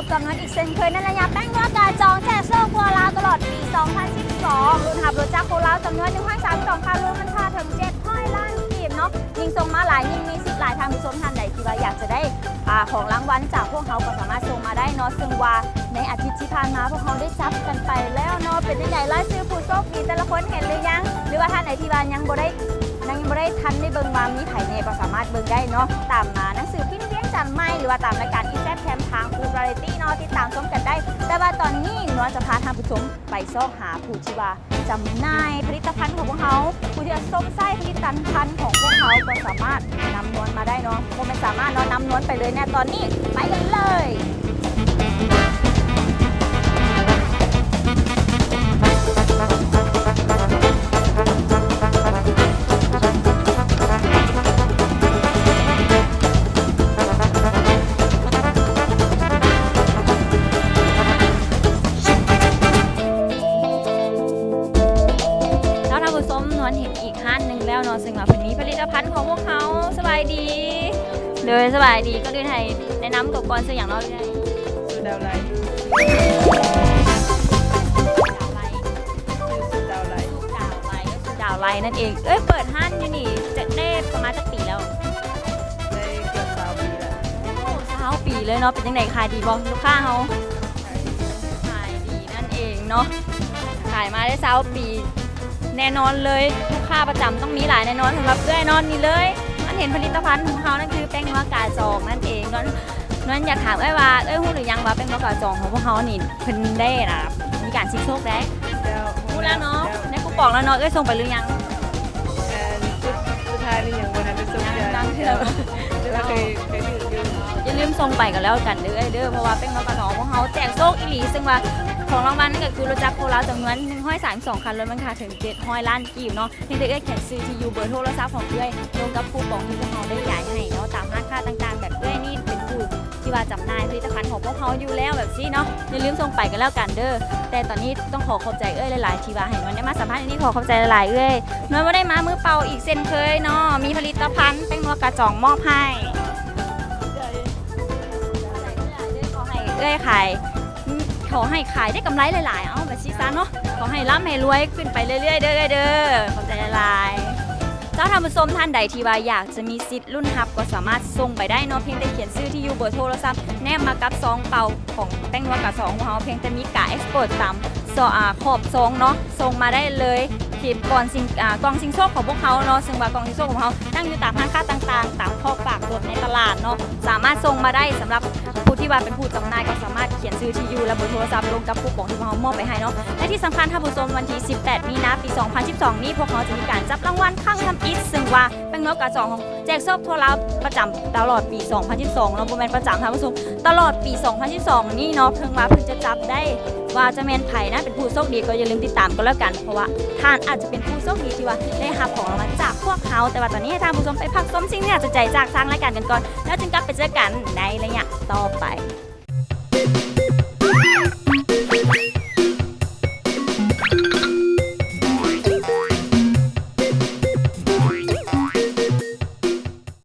เช่นเคยนั่นระยะแป้งว่ากาจองแจกโซ่ครัวลาตลอดปี 2012 รุ่นหับรถจักรโคลาจำนวน132คันรวมมันค่าถึง700ล้านกีบเนาะยิงส่งมาหลายยิงมีสิทธิ์หลายทางผู้ชมท่านใดที่ว่าอยากจะได้อ่าของรางวัลจากพวกเขาก็สามารถส่งมาได้เนาะซึ่งว่าในอาทิตย์ที่ผ่านมาพวกเขาได้จับกันไปแล้วเนาะเป็นยังไงรายชื่อผู้โชคดีแต่ละคนเห็นหรือยัง หรือว่าท่านไหนที่ว่ายังบ่ได้นังยังไม่ได้ทันได้เบิ่งวามีไผเน่ก็สามารถเบิ่งได้เนาะตามมาหนังสือพิมพ์ จันไม่หรือว่าตามรายการอีแซแคมทางฟูบราริตี้เนาะติดตามชมกันได้ แต่ว่าตอนนี้นวลจะพาท่านผู้ชมไปซอกหาผู้ที่ว่าจำหน่ายผลิตภัณฑ์ของพวกเขาผู้ที่จะส้มไส้ผลิตภัณฑ์ของพวกเขาก็สามารถนำนวลมาได้เนาะคงไม่สามารถเนาะนำนวลไปเลยแน่ตอนนี้ไปกันเลย นผู้ชมนวลเห็นอีกห้านหนึ่งแล้วนาะซึ่งว่าเป็นนี้ผลิตภัณฑ์ของพวกเขาสบายดีเลยสบายดีก็ด้วยไทยแนะนำกับก่อนซื้ออย่างเนาะด้วยสุดดาวไลท์ดาวไลท์ชื่อสุดดาวไลท์ลูกดาวไลท์ก็คือดาวไลท์นั่นเอง เอ้ย เปิดห้านอยู่นี่จะได้ประมาณสักปีแล้ว ได้เกือบสามปีแล้วโอ้เช้าปีเลยเนาะ เป็นยังไงขายดีบ้ลูกค้าเขาขายดีนั่นเองเนาะ ขายมาได้เช้าปี แน่นอนเลยลูกค้าประจำต้องมีหลายแน่นอนสำหรับเอื้อยนอนนี่เลยนั่นเห็นผลิตภัณฑ์ของเขานั่นคือแป้งนัวกาจองนั่นเองนั่นนั่นอยากถามเอ้ยว่าเอ้ยหู้หรือยังว่าแป้งนัวกาจองของพวกเขานี่เพิ่นได้นะมีการชิงโชคได้แล้วพูดแล้วเนาะในกูบอกแล้วเนาะเอ้ยส่งไปหรือยังแอนสุดสุดท้ายนี่ยังวันนั้นได้ส่งยังเดือนยังเถอะแต่ว่าเคยเคยถืออยู่อย่าลืมส่งไปกันแล้วกันเด้อเด้อเพราะว่าแป้งนัวกาจองของพวกเขาแจกโชคอีหลีซึ่งว่า ของรางวัลนั่นก็คือรถจักรโคราจำนวน132คันรถมันค่าถึง700ล้านกีบเนาะเพียงแต่เอ้ยเขียนซื้อที่อยู่เบอร์โทรศัพท์ของเอ้ยรวมกับคูปองที่พวกเขาได้ย้ายให้เนาะตามร้านค้าต่างๆ แบบเอ้ยนี่เป็นผู้ที่ว่าจำหน่ายผลิตภัณฑ์ของพวกเขาอยู่แล้วแบบซี่เนาะอย่าลืมส่งไปกันแล้วกันเด้อแต่ตอนนี้ต้องขอขอบใจเอ้ยหลายๆที่ว่าให้มันได้มาสัมภาษณ์อันนี้ขอขอบใจหลายๆเอ้ยนวลว่ได้มามือเปล่าอีกเส้นเคยเนาะมีผลิตภัณฑ์แป้งนัวกระจ่องมอบให้ขอให้เอ้ยขาย ขอให้ขายได้กำไรหลายๆ เอ้าแบบซีซันเนาะ ขอให้ร่ำให้รวยขึ้นไปเรื่อยๆ เด้อเด้อขอบใจหลายๆเจ้าทำผู้ชมท่านใดที่ว่าอยากจะมีสิทธิ์รุ่นฮับก็สามารถส่งไปได้เนาะเพียงแต่เขียนชื่อที่อยู่เบอร์โทรศัพท์แนบมากับซองเป่าของแป้งนวดกับซองของเราเพียงแต่มีกาเอ็กซ์โพดตตามซออาขอบซองเนาะส่งมาได้เลยทีมก่อนสิงกล่องสิงโชคของพวกเขาเนาะซึ่งว่ากล่องสิงโชคของเขาตั้งอยู่ตามห้างค้าต่างๆ ตามข้อฝากรถในตลาดเนาะสามารถส่งมาได้สำหรับ ว่าเป็นผู้จำหน่ายก็สามารถเขียนชื่อที่อยู่และเบอร์โทรศัพท์ลงกับคูปองที่พวกเขามอบไปให้เนาะและที่สำคัญถ้าผู้ชมวันที่ 18 มีนาปี 2012 นี้พวกเขาจะมีการจับรางวัลข้างทำอิฐซึ่งว่าเป็นเงินกระจองของแจกซอบทั่วลาวประจำตลอดปี 2012เนาะบ่แม่นประจำท่านผู้ชมตลอดปี 2012 นี่เนาะเพิ่งว่าเพิ่งจะจับได้ว่าจะแมนไผนะเป็นผู้โชคดีก็อย่าลืมติดตามกันแล้วกัน เพราะว่าท่านอาจจะเป็นผู้โชคดีที่ว่าได้รับของรางวัลจากพวกเขาแต่ว่าตอนนี้ให้ท่านผู้ชมไปพักสมสิ่งที่อยจะใจจากสร้างรายการกันก่อน แล้วจึงกลับไปเจอกันในระยะต่อไป